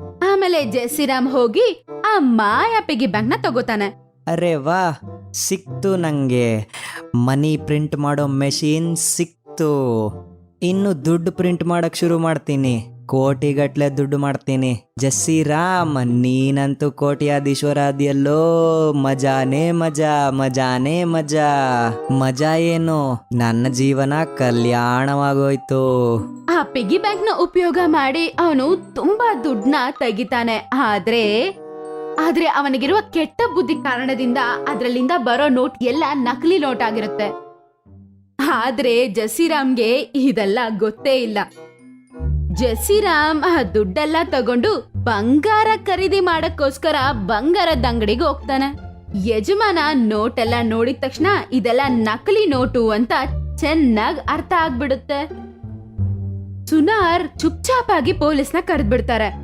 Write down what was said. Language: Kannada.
ಆಮೇಲೆ ಜೆಸಿರಾಮ್ ಹೋಗಿ ಆ ಮಾಯಾ ಪಿಗಿ ನ ತಗೋತಾನೆ. ಅರೆ ವಾ, ಸಿಕ್ತು ನಂಗೆ. ಮನಿ ಪ್ರಿಂಟ್ ಮಾಡೋ ಮೆಷಿನ್ ಸಿಕ್ತು. ಇನ್ನು ದುಡ್ಡು ಪ್ರಿಂಟ್ ಮಾಡಕ್ ಶುರು ಮಾಡ್ತೀನಿ. ಕೋಟಿಗಟ್ಲೆ ದುಡ್ಡು ಮಾಡ್ತೀನಿ. ಜಸ್ಸಿ ರಾಮ್, ನೀನಂತೂ ಕೋಟಿಯಾಧೀಶ್ವರ ಆದಿಯಲ್ಲೋ ಮಜಾನೇ ಮಜಾ ಮಜಾನೇ ಮಜಾ. ಮಜಾ ಏನು? ನನ್ನ ಜೀವನ ಕಲ್ಯಾಣವಾಗೋಯ್ತು. ಆ ಪಿಗ್ಗಿ ಬ್ಯಾಂಕ್ನ ಉಪಯೋಗ ಮಾಡಿ ಅವನು ತುಂಬಾ ದುಡ್ಡನ್ನ ತೆಗಿತಾನೆ. ಆದ್ರೆ ಆದ್ರೆ ಅವನಿಗಿರುವ ಕೆಟ್ಟ ಬುದ್ಧಿ ಕಾರಣದಿಂದ ಅದ್ರಲ್ಲಿಂದ ಬರೋ ನೋಟ್ ಎಲ್ಲ ನಕಲಿ ನೋಟ್ ಆಗಿರುತ್ತೆ. ಆದ್ರೆ ಜಸಿರಾಮ್ಗೆ ಇದೆಲ್ಲ ಗೊತ್ತೇ ಇಲ್ಲ. ಜಸಿರಾಮ್ ಆ ದುಡ್ಡೆಲ್ಲ ತಗೊಂಡು ಬಂಗಾರ ಖರೀದಿ ಮಾಡಕ್ಕೋಸ್ಕರ ಬಂಗಾರದ ಅಂಗಡಿಗೆ ಹೋಗ್ತಾನೆ. ಯಜಮಾನ ನೋಟ್ ಎಲ್ಲ ನೋಡಿದ ತಕ್ಷಣ ಇದೆಲ್ಲ ನಕಲಿ ನೋಟು ಅಂತ ಚೆನ್ನಾಗ್ ಅರ್ಥ ಆಗ್ಬಿಡುತ್ತೆ. ಸುನಾರ್ ಚುಪ್ಚಾಪಾಗಿ ಪೊಲೀಸ್ನ ಕರೆದ್ಬಿಡ್ತಾರೆ.